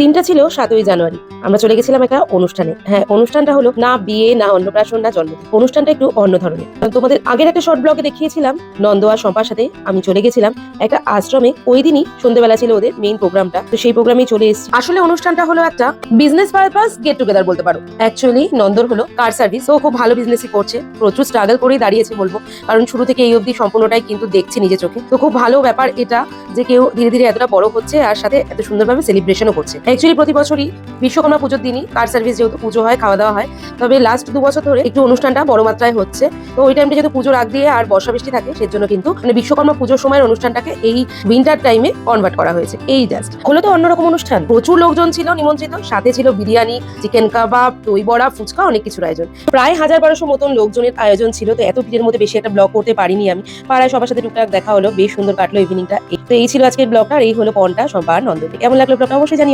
দিনটা ছিল সাতই জানুয়ারি। আমরা চলে গেছিলাম একটা অনুষ্ঠানে। হ্যাঁ অনুষ্ঠানটা হলো না বিয়ে, না অন্নপ্রাশন, না জন্মদিন। অনুষ্ঠানটা একটু অন্য ধরনের। তোমাদের আগের একটা শর্ট ব্লগে দেখিয়েছিলাম, নন্দ আর শম্পার সাথে আমি চলে গেছিলাম একটা আশ্রমে। ওই দিনই সন্ধ্যেবেলা ছিল ওদের মেইন প্রোগ্রামটা তো সেই প্রোগ্রামেই চলে এসেছি। আসলে অনুষ্ঠানটা হলো একটা বিজনেস পারপাস গেট টুগেদার বলতে পারো। অ্যাকচুয়ালি নন্দর হলো কার সার্ভিস ও খুব ভালো বিজনেসই করছে। প্রচুর স্ট্রাগল করেই দাঁড়িয়েছে বলব। কারণ শুরু থেকে এই অবধি সম্পূর্ণটাই কিন্তু দেখছি নিজে চোখে। তো খুব ভালো ব্যাপার এটা। যে কেউ ধীরে ধীরে এতটা বড় হচ্ছে আর সাথে এত সুন্দরভাবে সেলিব্রেশনও করছে। অ্যাকচুয়ালি প্রতি বছরই বিশ্বকর্মা পুজোর দিনই কার সার্ভিস যেহেতু পুজো হয়, খাওয়া দাওয়া হয়, তবে লাস্ট দু বছর ধরে একটু অনুষ্ঠানটা বড় মাত্রায় হচ্ছে। তো ওই টাইমটা যেহেতু পুজোর আগ দিয়ে আর বর্ষা বৃষ্টি থাকে, সেজন্য কিন্তু মানে বিশ্বকর্মা পুজোর সময়ের অনুষ্ঠানটাকে এই উইন্টার টাইমে কনভার্ট করা হয়েছে। এই জাস্ট হলো তো অন্যরকম অনুষ্ঠান। প্রচুর লোকজন ছিল নিমন্ত্রিত, সাথে ছিল বিরিয়ানি চিকেন কাবাব দই বড়া, ফুচকা, অনেক কিছুর আয়োজন। প্রায় হাজার বারোশো মতন লোকজনের আয়োজন ছিল, তো এত ভিড়ের মধ্যে বেশি একটা ব্লগ করতে পারিনি আমি। পাড়ায় সবার সাথে টুকটাক দেখা হলো, বেশ সুন্দর কাটলো ইভিনিংটা তো এই ছিল আজকের ব্লগটা আর এই হলো পনটা সবার নন্দতে কেমন লাগল ব্লগটা অবশ্যই জানিয়ে